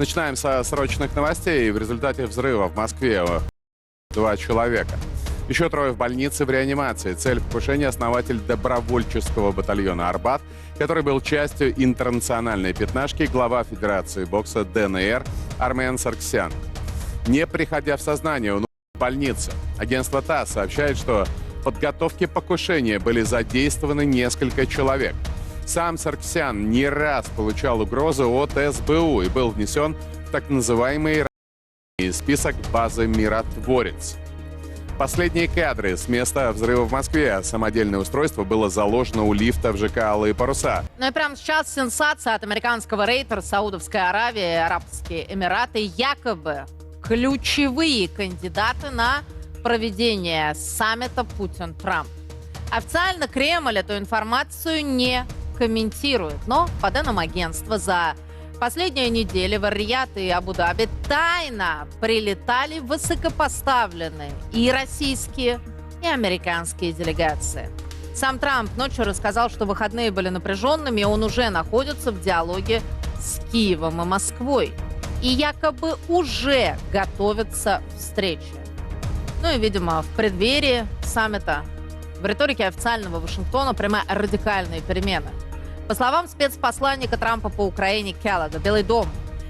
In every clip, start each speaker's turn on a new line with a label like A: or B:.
A: Начинаем со срочных новостей. В результате взрыва в Москве два человека. Еще трое в больнице в реанимации. Цель покушения – основатель добровольческого батальона «Арбат», который был частью интернациональной пятнашки, глава Федерации бокса ДНР Армен Сарксян. Не приходя в сознание, он в больнице. Агентство ТАСС сообщает, что в подготовке покушения были задействованы несколько человек. Сам Сарксян не раз получал угрозы от СБУ и был внесен в так называемый список базы «Миротворец». Последние кадры с места взрыва в Москве. Самодельное устройство было заложено у лифта в ЖК «Алые паруса».
B: Ну и прямо сейчас сенсация от американского рейтера Саудовской Аравии, Арабские Эмираты, якобы ключевые кандидаты на проведение саммита Путин-Трамп. Официально Кремль эту информацию не комментирует, но по данным агентства за последнюю неделю в Рият и Абу-Даби тайно прилетали высокопоставленные и российские, и американские делегации. Сам Трамп ночью рассказал, что выходные были напряженными, и он уже находится в диалоге с Киевом и Москвой. И якобы уже готовится к встрече. Ну и, видимо, в преддверии саммита в риторике официального Вашингтона прямо радикальные перемены. По словам спецпосланника Трампа по Украине Келлога, Белый дом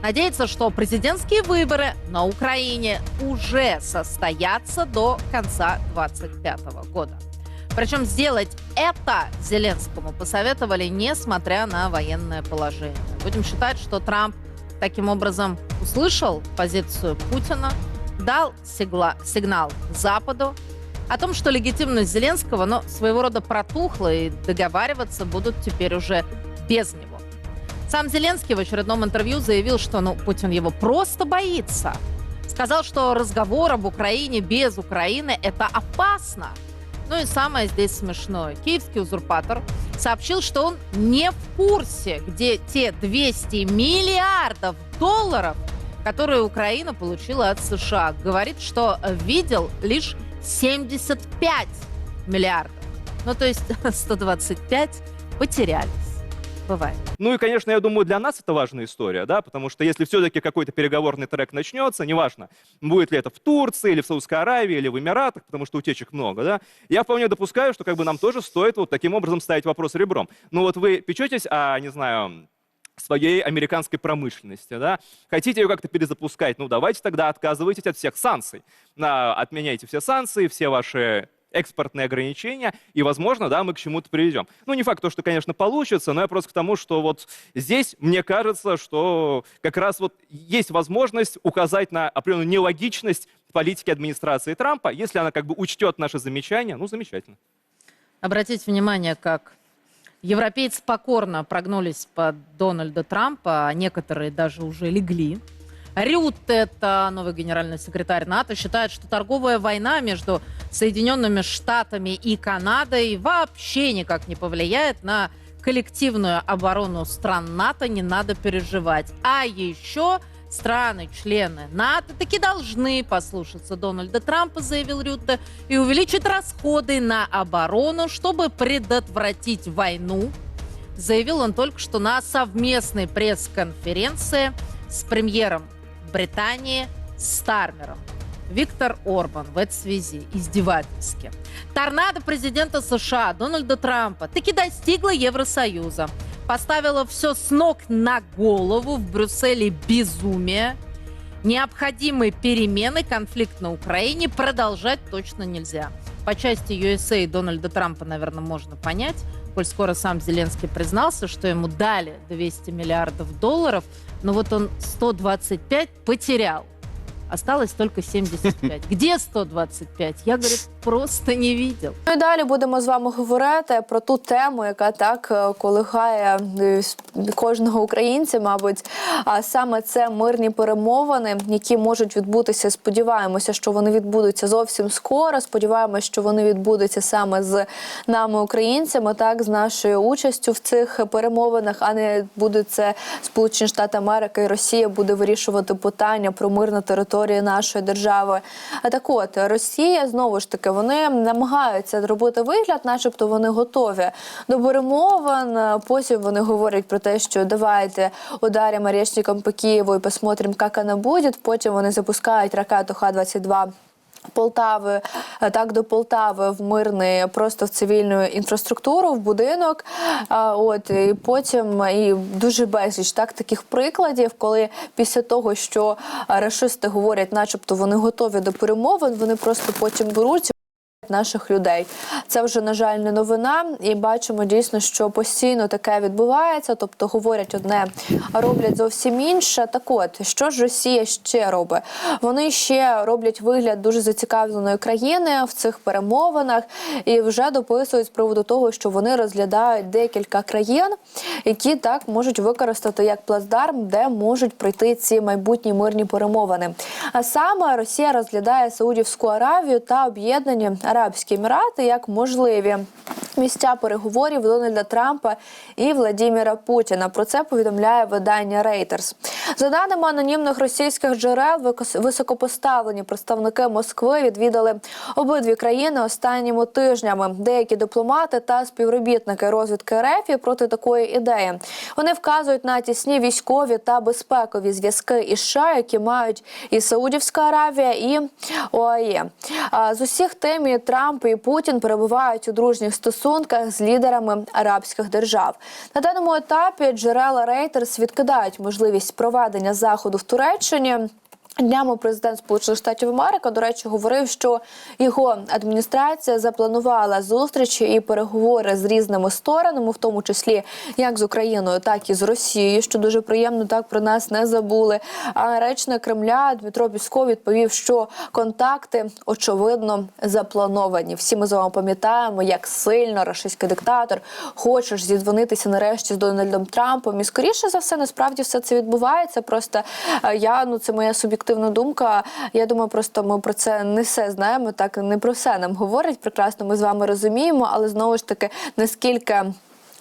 B: надеется, что президентские выборы на Украине уже состоятся до конца 2025 года. Причем сделать это Зеленскому посоветовали, несмотря на военное положение. Будем считать, что Трамп таким образом услышал позицию Путина, дал сигла- сигнал Западу о том, что легитимность Зеленского, но своего рода протухла, и договариваться будут теперь уже без него. Сам Зеленский в очередном интервью заявил, что ну, Путин его просто боится. Сказал, что разговор об Украине без Украины – это опасно. Ну и самое здесь смешное. Киевский узурпатор сообщил, что он не в курсе, где те 200 миллиардов долларов, которые Украина получила от США. Говорит, что видел лишь 75 миллиардов. Ну, то есть 125 потерялись. Бывает.
C: Ну и, конечно, я думаю, для нас это важная история, да, потому что если все-таки какой-то переговорный трек начнется, неважно, будет ли это в Турции, или в Саудовской Аравии, или в Эмиратах, потому что утечек много, да, я вполне допускаю, что как бы нам тоже стоит вот таким образом ставить вопрос ребром. Ну вот вы печетесь о, не знаю, своей американской промышленности, да? Хотите ее как-то перезапускать? Ну, давайте тогда отказывайтесь от всех санкций. Отменяйте все санкции, все ваши экспортные ограничения, и, возможно, да, мы к чему-то приведем. Ну, не факт, то, что, конечно, получится, но я просто к тому, что вот здесь, мне кажется, что как раз вот есть возможность указать на определенную нелогичность политики администрации Трампа. Если она как бы учтет наши замечания, ну, замечательно.
B: Обратите внимание, как европейцы покорно прогнулись под Дональда Трампа, а некоторые даже уже легли. Рют, это новый генеральный секретарь НАТО, считает, что торговая война между Соединенными Штатами и Канадой вообще никак не повлияет на коллективную оборону стран НАТО, не надо переживать. А еще страны-члены НАТО таки должны послушаться Дональда Трампа, заявил Рютте, и увеличить расходы на оборону, чтобы предотвратить войну. Заявил он только что на совместной пресс-конференции с премьером Британии Стармером. Виктор Орбан в этой связи издевательски. Торнадо президента США Дональда Трампа таки достигла Евросоюза. Поставила все с ног на голову в Брюсселе безумие. Необходимые перемены, конфликт на Украине продолжать точно нельзя. По части USA Дональда Трампа, наверное, можно понять, коль скоро сам Зеленский признался, что ему дали 200 миллиардов долларов, но вот он 125 потерял. Осталось только 75. Где 125? Я, говорит, просто не видел.
D: Ну і далі будемо з вами говорити про ту тему, яка так е, колихає е, кожного українця, мабуть. А саме це мирні перемовини, які можуть відбутися. Сподіваємося, що вони відбудуться зовсім скоро. Сподіваємося, що вони відбудуться саме з нами, українцями, так з нашою участю в цих перемовинах, а не будуть це Сполучені Штати Америки і Росія буде вирішувати питання про мир на території нашої держави. А так от Росія знову ж таки вони намагаються зробити вигляд, начебто вони готові до перемовин. Потім вони говорять про те, що давайте ударимо речником по Києву і посмотрим, як вона буде. Потім вони запускають ракету Х-22 Полтави, е, так до Полтави в мирний, просто в цивільну інфраструктуру, в будинок. От і потім і дуже безліч так таких прикладів, коли після того, що расисти говорять, начебто вони готові до перемовин, вони просто потім беруть. Наших людей це вже на жаль не новина, і бачимо дійсно, що постійно таке відбувається. Тобто говорять одне, а роблять зовсім інше. Так от що ж Росія ще робить? Вони ще роблять вигляд дуже зацікавленої країни в цих перемовинах і вже дописують з приводу того, що вони розглядають декілька країн, які так можуть використати як плацдарм, де можуть пройти ці майбутні мирні перемовини. А саме Росія розглядає Саудівську Аравію та об'єднані Арабські Емірати як можливі. Місця переговорів Дональда Трампа і Владіміра Путіна. Про це повідомляє видання Reuters. За даними анонімних російських джерел, високопоставлені представники Москви відвідали обидві країни останніми тижнями. Деякі дипломати та співробітники розвідки РФ проти такої ідеї. Вони вказують на тісні військові та безпекові зв'язки із США, які мають і Саудівська Аравія, і ОАЄ. З усіх тем і Трамп і Путін перебувають у дружніх стосунках з лідерами арабських держав. На даному етапі джерела Reuters відкидають можливість проведення заходу в Туреччині. Днями президент Сполучених Штатів Америки, до речі, говорив, що його адміністрація запланувала зустрічі і переговори з різними сторонами, в тому числі як з Україною, так і з Росією, що дуже приємно так про нас не забули. А речник Кремля Дмитро Пісков відповів, що контакти очевидно заплановані. Всі ми з вами пам'ятаємо, як сильно рашистський диктатор хоче ж зідзвонитися нарешті з Дональдом Трампом. І скоріше за все, насправді все це відбувається. Просто е, я ну це моя суб'єктивна думка. Я думаю, просто ми про це не все знаємо. Так не про все нам говорять. Прекрасно, ми з вами розуміємо, але знову ж таки, наскільки.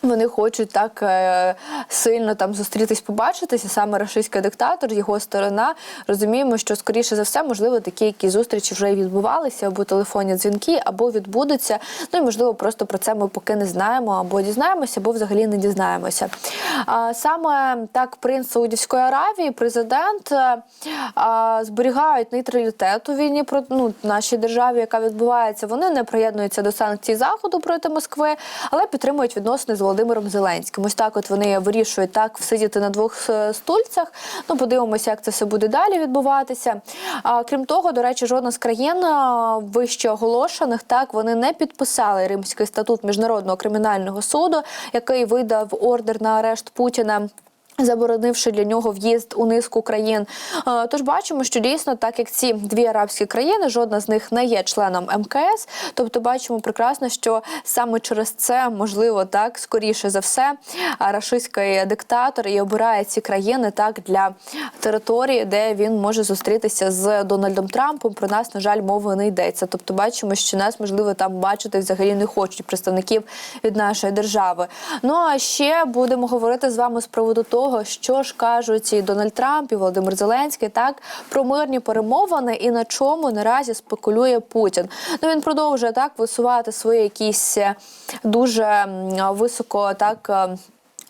D: Вони хочуть так е, сильно там зустрітись, побачитися. Саме рашистський диктатор, його сторона. Розуміємо, що скоріше за все, можливо, такі які зустрічі вже відбувалися, або телефонні дзвінки, або відбудуться. Ну і можливо, просто про це ми поки не знаємо, або дізнаємося, або взагалі не дізнаємося. Саме так, принц Саудівської Аравії, президент е, зберігають нейтралітет у війні про ну, нашій державі, яка відбувається. Вони не приєднуються до санкцій заходу проти Москви, але підтримують відносини з Володимиром Зеленським. Ось так, от вони вирішують так сидіти на двох е, стульцях. Ну, подивимося, як це все буде далі відбуватися. А крім того, до речі, жодна з країн вище оголошених так вони не підписали Римський статут міжнародного кримінального суду, який видав ордер на арешт Путіна. Заборонивши для нього в'їзд у низку країн, Е, тож бачимо, що дійсно, так як ці дві арабські країни, жодна з них не є членом МКС. Тобто, бачимо прекрасно, що саме через це можливо так скоріше за все, рашистський диктатор і обирає ці країни так для території, де він може зустрітися з Дональдом Трампом. Про нас на жаль мови не йдеться. Тобто, бачимо, що нас можливо там бачити взагалі не хочуть представників від нашої держави. Ну а ще будемо говорити з вами з приводу того, що ж кажуть і Дональд Трамп і Володимир Зеленський так про мирні перемовини і на чому наразі спекулює Путін. Ну він продовжує так висувати свої якісь е, дуже високо так.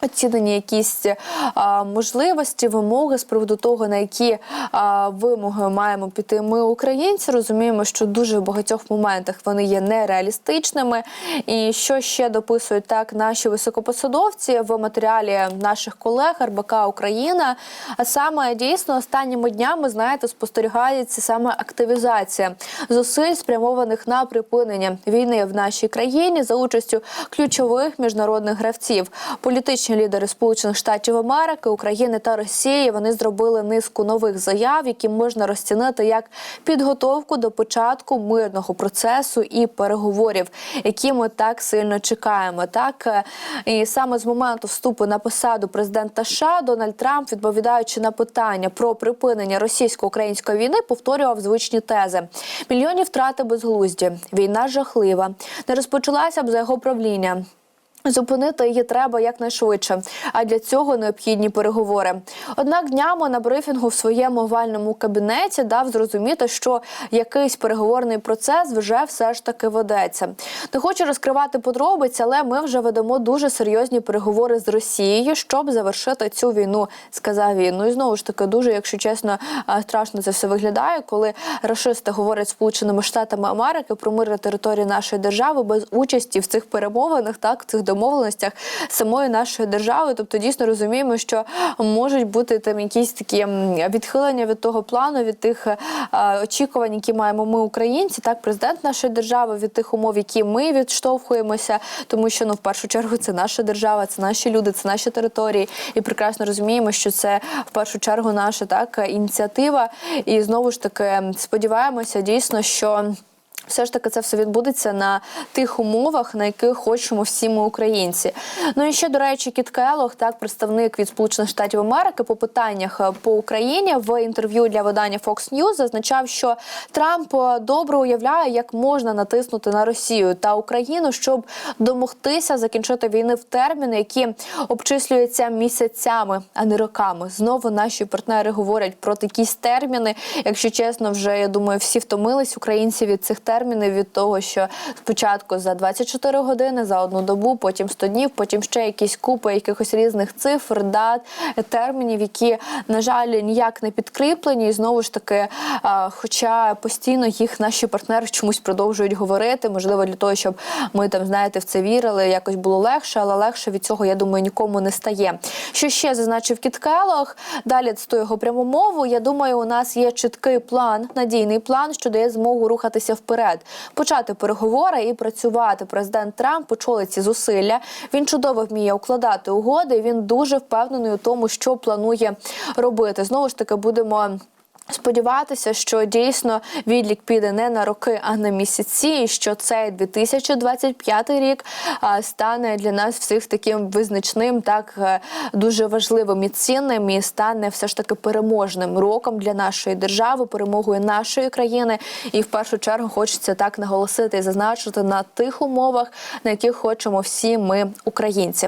D: Е, Оцінені якісь а, можливості, вимоги з приводу того, на які а, вимоги маємо піти. Ми, українці, розуміємо, що дуже в багатьох моментах вони є нереалістичними. І що ще дописують так наші високопосадовці в матеріалі наших колег РБК Україна. А саме дійсно останніми днями знаєте, спостерігається саме активізація зусиль, спрямованих на припинення війни в нашій країні за участю ключових міжнародних гравців. Політичні лідери Сполучених Штатів Америки, України та Росії вони зробили низку нових заяв, які можна розцінити як підготовку до початку мирного процесу і переговорів, які ми так сильно чекаємо. Так е, і саме з моменту вступу на посаду президента США Дональд Трамп, відповідаючи на питання про припинення російсько-української війни, повторював звичні тези: мільйонні втрати безглузді, війна жахлива, не розпочалася б за його правління. Зупинити її треба якнайшвидше, а для цього необхідні переговори. Однак днями на брифінгу в своєму овальному кабінеті дав зрозуміти, що якийсь переговорний процес вже все ж таки ведеться. Не хочу розкривати подробиці, але ми вже ведемо дуже серйозні переговори з Росією, щоб завершити цю війну. Сказав він. Ну і знову ж таки, дуже, якщо чесно, страшно це все виглядає, коли рашисти говорять Сполученими Штатами Америки про мир на території нашої держави без участі в цих перемовинах, так цих домовленостях самої нашої держави. Тобто дійсно розуміємо, що можуть бути там якісь такі відхилення від того плану, від тих е, очікувань, які маємо ми, українці, так президент нашої держави, від тих умов, які ми відштовхуємося, тому що ну в першу чергу це наша держава, це наші люди, це наші території, і прекрасно розуміємо, що це в першу чергу наша так ініціатива. І знову ж таки сподіваємося дійсно, що. Все ж таки це все відбудеться на тих умовах, на яких хочемо всі ми українці. Ну і ще до речі, Кіт Келлог, так представник від Сполучених Штатів Америки по питаннях е, по Україні в інтерв'ю для видання Fox News зазначав, що Трамп е, добре уявляє, як можна натиснути на Росію та Україну, щоб домогтися закінчити війни в терміни, які обчислюються місяцями, а не роками. Знову наші партнери говорять про якісь терміни. Якщо чесно, вже я думаю, всі втомились українці від цих від того, що спочатку за 24 години, за одну добу, потім 100 днів, потім ще якісь купи якихось різних цифр, дат, термінів, які, на жаль, ніяк не підкріплені. І знову ж таки, хоча постійно їх наші партнери чомусь продовжують говорити, можливо, для того, щоб ми там, знаєте, в це вірили, якось було легше, але легше від цього, я думаю, нікому не стає. Що ще зазначив Кіт? Далі цитую його пряму мову. Я думаю, у нас є чіткий план, надійний план, що дає змогу рухатися вперед, почати переговори і працювати. Президент Трамп почули ці зусилля. Він чудово вміє укладати угоди. Він дуже впевнений у тому, що планує робити. Знову ж таки, будемо. Сподіватися, що дійсно відлік піде не на роки, а на місяці, і що цей 2025 рік стане для нас всіх таким визначним, так е, дуже важливим і цінним, і стане все ж таки переможним роком для нашої держави, перемогою нашої країни. І в першу чергу хочеться так наголосити і зазначити на тих умовах, на яких хочемо всі ми, українці.